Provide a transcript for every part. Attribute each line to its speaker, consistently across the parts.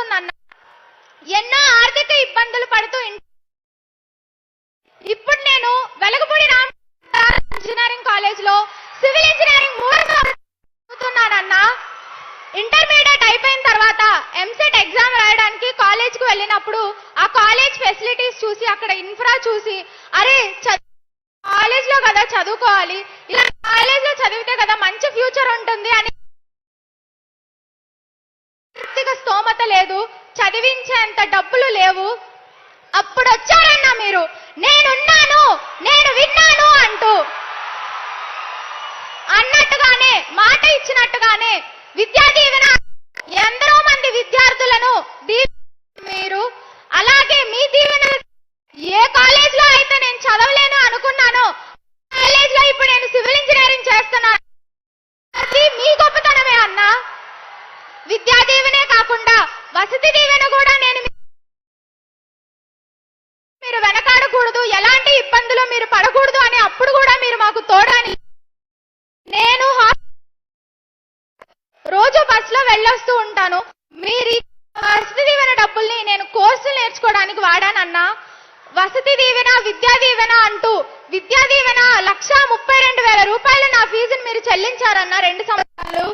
Speaker 1: ఇల్లు ఎన్నో ఆర్థిక ఇబ్బందులు పడుతూ ఇప్పుడు నేను వెలగపూడి రామ్ ఇంజనీరింగ్ కాలేజ్లో సివిల్ ఇంజనీరింగ్ మూడు ఇంటర్మీడియట్ అయిపోయిన తర్వాత ఎంసెట్ ఎగ్జామ్ రాయడానికి కాలేజ్కు వెళ్ళినప్పుడు ఆ కాలేజ్ ఫెసిలిటీస్ చూసి అక్కడ ఇన్ఫ్రా చూసి అరే కాలేజ్లో కదా చదువుకోవాలి ఇలా కాలేజ్లో చదివితే కదా మంచి ఫ్యూచర్ ఉంటుంది అని అర్హత లేదు చదివించేంత డబ్బులు లేవు. అప్పుడు వచ్చారన్నా మీరు నేనున్నాను నేను విన్నాను అంటూ. అన్నట్టుగానే మాట ఇచ్చినట్టుగానే విద్యా దీవెన ఎందరో మంది విద్యార్థులను మీరు. అలాగే మీ దీవెన ఏ కాలేజ్లో అయితే నేను చదవలేను అనుకున్నానో కాలేజ్లో ఇప్పుడు నేను సివిల్ ఇంజనీరింగ్ చేస్తున్నాను అది మీ గొప్పతనమే అన్నా విద్యా దీవెనే కాకుండా వసతి దీవెన కూడా నేను మీ- మీరు వెనకాడకూడదు ఎలాంటి ఇబ్బందులు మీరు పడకూడదు అని అప్పుడు కూడా మీరు మాకు తోడని నేను హా- రోజు బస్లో వెళ్ళొస్తూ ఉంటాను. మీరు వసతి దీవెన డబ్బుల్ని నేను కోర్సులు నేర్చుకోవడానికి వాడానన్నా వసతి దీవెన విద్యా దీవెన అంటూ విద్యా దీవెన లక్ష ముప్పై రెండు వేల రూపాయలు నా ఫీజుని మీరు చెల్లించారన్న రెండు సంవత్సరాలు.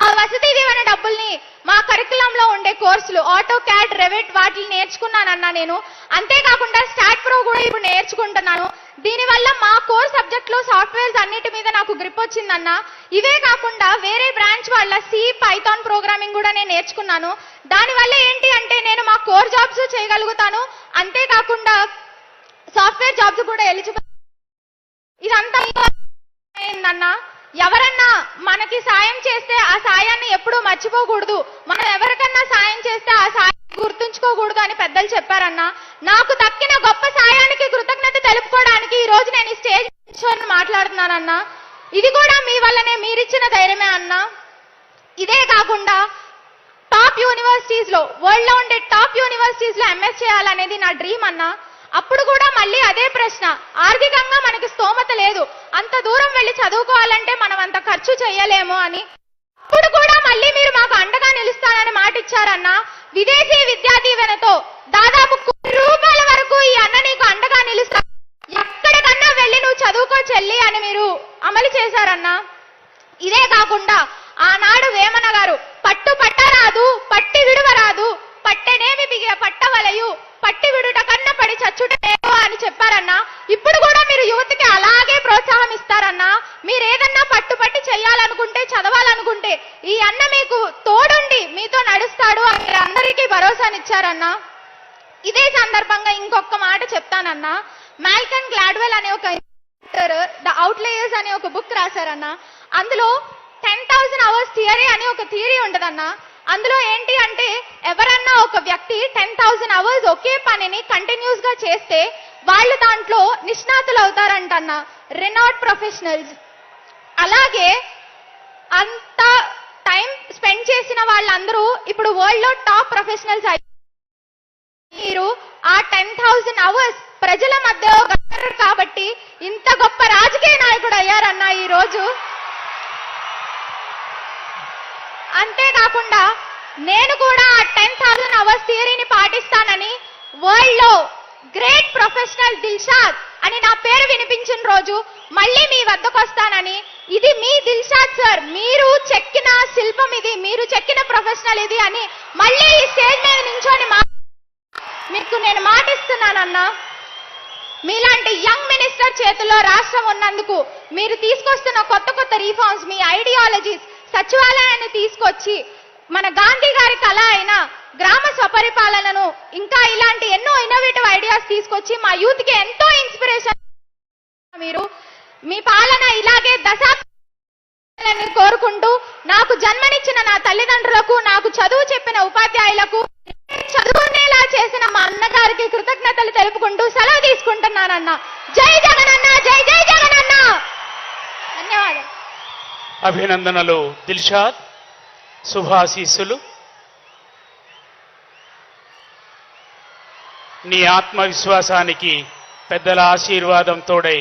Speaker 1: ఆ వసతి దీవెన డబ్బుల్ని మా కరికులం లో ఉండే కోర్సులు ఆటో క్యాడ్ రెవెట్ వాటిని నేర్చుకున్నానన్నా నేను. అంతేకాకుండా స్టాట్ ప్రో కూడా ఇప్పుడు నేర్చుకుంటున్నాను. దీనివల్ల మా కోర్ సబ్జెక్ట్లో సాఫ్ట్వేర్స్ అన్నిటి మీద నాకు గ్రిప్ వచ్చిందన్న. ఇవే కాకుండా వేరే బ్రాంచ్ వాళ్ళ సి పైథాన్ ప్రోగ్రామింగ్ కూడా నేను నేర్చుకున్నాను. దానివల్ల ఏంటి అంటే నేను మా కోర్ జాబ్స్ చేయగలుగుతాను. అంతేకాకుండా సాఫ్ట్వేర్ జాబ్స్ కూడా ఎలిజిబుల్ ఇదంతా ఎవరన్నా మనకి సాయం చేస్తే ఆ సాయాన్ని ఎప్పుడూ మర్చిపోకూడదు. మనం ఎవరికన్నా సాయం చేస్తే ఆ సాయం గుర్తుంచుకోకూడదు అని పెద్దలు చెప్పారన్నా. నాకు దక్కిన గొప్ప సాయానికి కృతజ్ఞత రోజు నేను ఈ స్టేజ్ నిల్చొని మాట్లాడుతున్నానన్నా. ఇది కూడా మీ వల్లనే మీరిచ్చిన ధైర్యమే అన్నా. ఇదే కాకుండా టాప్ యూనివర్సిటీస్లో వరల్డ్లో ఉండే టాప్ యూనివర్సిటీస్లో ఎంఎస్ చేయాలనేది నా డ్రీమ్ అన్నా. అప్పుడు కూడా మళ్ళీ అదే ప్రశ్న. ఆర్థికంగా మనకి స్తోమత లేదు. అంత దూరం వెళ్ళి చదువుకోవాలంటే మనం అంత ఖర్చు చేయలేము అని. అప్పుడు కూడా మళ్ళీ మీరు మాకు అండగా నిలుస్తానని మాట ఇచ్చారన్నా విదేశీ విద్యా దీవెనతో దాదాపు చదువుకో చెల్లి అని మీరు అమలు చేశారన్నా. ఇదే కాకుండా ఆనాడు వేమన గారు పట్టు పట్టరాదు పట్టి విడువరాదు పట్టెనేమి బిగిన పట్టవలయు పట్టి విడుట కన్న పడి చచ్చుటేమో అని చెప్పారన్నా. ఇప్పుడు కూడా మీరు యువతకి అలాగే ప్రోత్సాహం ఇస్తారన్నా మీరు ఏదన్నా పట్టుపట్టి చెల్లాలనుకుంటే చదవాలనుకుంటే ఈ అన్న మీకు తోడుండి మీతో నడుస్తాడు అని మీరు అందరికీ భరోసానిచ్చారన్నా. ఇదే సందర్భంగా ఇంకొక మాట చెప్తానన్నా. మాల్కన్ గ్లాడ్వెల్ అనే ఒక ద అవుట్లేయర్స్ అనే ఒక బుక్ రాశారన్న. అందులో టెన్ థౌసండ్ అవర్స్ థియరీ అని ఒక థియరీ ఉంటదన్న అందులో ఏంటి అంటే ఎవరన్నా ఒక వ్యక్తి టెన్ థౌసండ్ అవర్స్ ఒకే పనిని కంటిన్యూస్గా చేస్తే వాళ్ళు దాంట్లో నిష్ణాతులు అవుతారంటన్న. రెనాట్ ప్రొఫెషనల్స్ అలాగే అంత టైం స్పెండ్ చేసిన వాళ్ళందరూ ఇప్పుడు వరల్డ్లో టాప్ ప్రొఫెషనల్స్ అయ్యారు మీరు టెన్ థౌసండ్ అవర్స్ ప్రజల మధ్య కాబట్టి ఇంత గొప్ప రాజకీయ నాయకుడు అయ్యారన్న ఈ రోజు. అంతేకాకుండా నేను కూడా ఆ టెన్ థౌసండ్ అవర్స్ థియరీని పాటిస్తానని వరల్డ్లో గ్రేట్ ప్రొఫెషనల్ దిల్షాద్ అని నా పేరు వినిపించిన రోజు మళ్ళీ మీ వద్దకు వస్తానని ఇది మీ దిల్షాద్ సార్ మీరు చెక్కిన శిల్పం ఇది మీరు చెక్కిన ప్రొఫెషనల్ ఇది అని మళ్ళీ ఈ స్టేజ్ మీద నించోని మా మీకు నేను మాటిస్తున్నానన్నా మీలాంటి యంగ్ మినిస్టర్ చేతుల్లో రాష్ట్రం ఉన్నందుకు మీరు తీసుకొస్తున్న కొత్త కొత్త రీఫార్మ్స్ మీ ఐడియాలజీస్ సచివాలయాన్ని తీసుకొచ్చి మన గాంధీ గారి కళ అయిన గ్రామ స్వపరిపాలనను ఇంకా ఇలాంటి ఎన్నో ఇన్నోవేటివ్ ఐడియాస్ తీసుకొచ్చి మా యూత్కి ఎంతో ఇన్స్పిరేషన్ మీరు మీ పాలన ఇలాగే దశాబ్దాలని కోరుకుంటూ నాకు జన్మనిచ్చిన నా తల్లిదండ్రులకు నాకు చదువు చెప్పిన ఉపాధ్యాయులకు చదువు చేసిన మా అన్నగారికి కృతజ్ఞతలు తెలుపుకుంటూ సెలవు తీసుకుంటున్నానన్న. జై జగనన్న జై జై జగనన్న. ధన్యవాదాలు.
Speaker 2: అభినందనలు దిల్షాద్ శుభాశీస్సులు నీ ఆత్మవిశ్వాసానికి పెద్దల ఆశీర్వాదం తోడై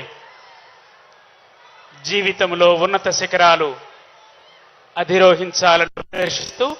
Speaker 2: జీవితంలో ఉన్నత శిఖరాలు అధిరోహించాలని ప్రదర్శిస్తూ